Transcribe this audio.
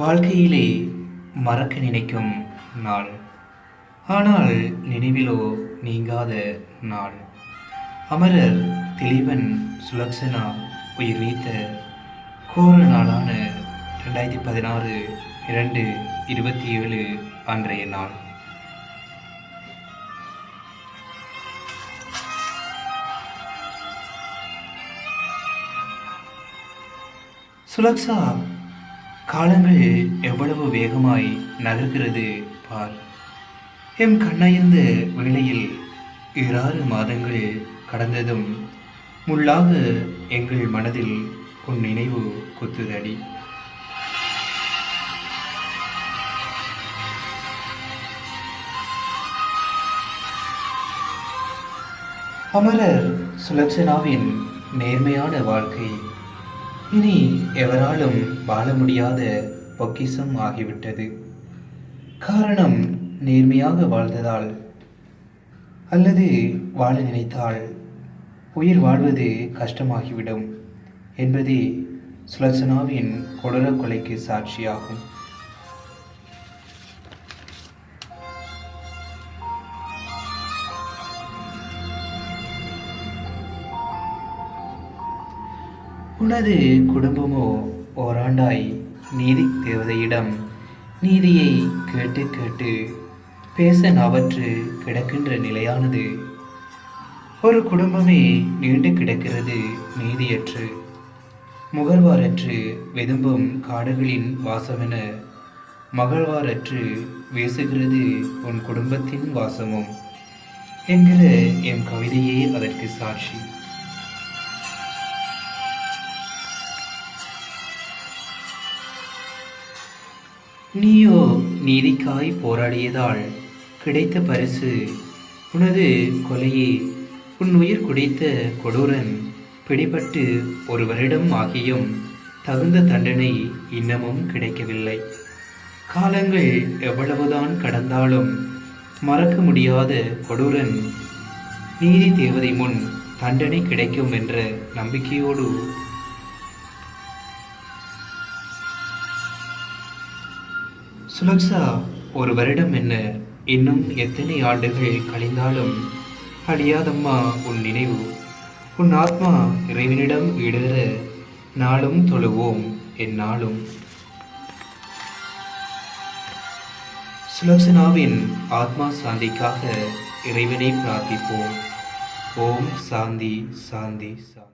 வாழ்க்கையிலே மறக்க நினைக்கும் நாள். ஆனால் நினைவிலோ நீங்காத நாள். அமரர் திலீபன் சுலக்ஷனா உயிர் நீத்த கோர நாளான ரெண்டாயிரத்தி பதினாறு இரண்டு இருபத்தி ஏழு அன்றைய நாள். சுலக்ஷா காலங்கள் எவ்வளவு வேகமாய் நகர்கிறது பார். எம் கண்ணயர்ந்த வேளையில் இராறு மாதங்கள் கடந்ததும் முள்ளாக எங்கள் மனதில் உன் நினைவு குத்துதடி. அமரர் சுலட்சணாவின் நேர்மையான வாழ்க்கை இனி எவராலும் வாழ முடியாத பொக்கிஷம் ஆகிவிட்டது. காரணம் நேர்மையாக வாழ்ந்ததால் அல்லது வாழ நினைத்தால் உயிர் வாழ்வது கஷ்டமாகிவிடும் என்பதே சுலசனாவின் கொடூர கொலைக்கு சாட்சியாகும். உனது குடும்பமோ ஓராண்டாய் நீதி தேவதையிடம் நீதியை கேட்டு கேட்டு பேச நாவற்று கிடக்கின்ற நிலையானது. ஒரு குடும்பமே நீண்டு கிடக்கிறது நீதியற்று. முகழ்வாரற்று வெதும்பும் காடுகளின் வாசமென மகழ்வாரற்று வீசுகிறது உன் குடும்பத்தின் வாசமும். என்கிற என் கவிதையே அதற்கு சாட்சி. நீயோ நீதிக்காய் போராடியதால் கிடைத்த பரிசு உனது கொலையே. உன் உயிர் குடித்த கொடூரன் பிடிபட்டு ஒரு வருடம் ஆகியும் தகுந்த தண்டனை இன்னமும் கிடைக்கவில்லை. காலங்கள் எவ்வளவுதான் கடந்தாலும் மறக்க முடியாத கொடூரன். நீதி தேவதை முன் தண்டனை கிடைக்கும் என்ற நம்பிக்கையோடு சுலக்ஷா ஒரு வருடம் என்ன இன்னும் எத்தனை ஆண்டுகள் கழிந்தாலும் அழியாதம்மா உன் நினைவு. உன் ஆத்மா இறைவனிடம் ஈடேற நாளும் தொழுவோம் எந்நாளும் சுலக்ஷனாவின் ஆத்மா சாந்திக்காக இறைவனை பிரார்த்திப்போம். ஓம் சாந்தி சாந்தி சாந்தி.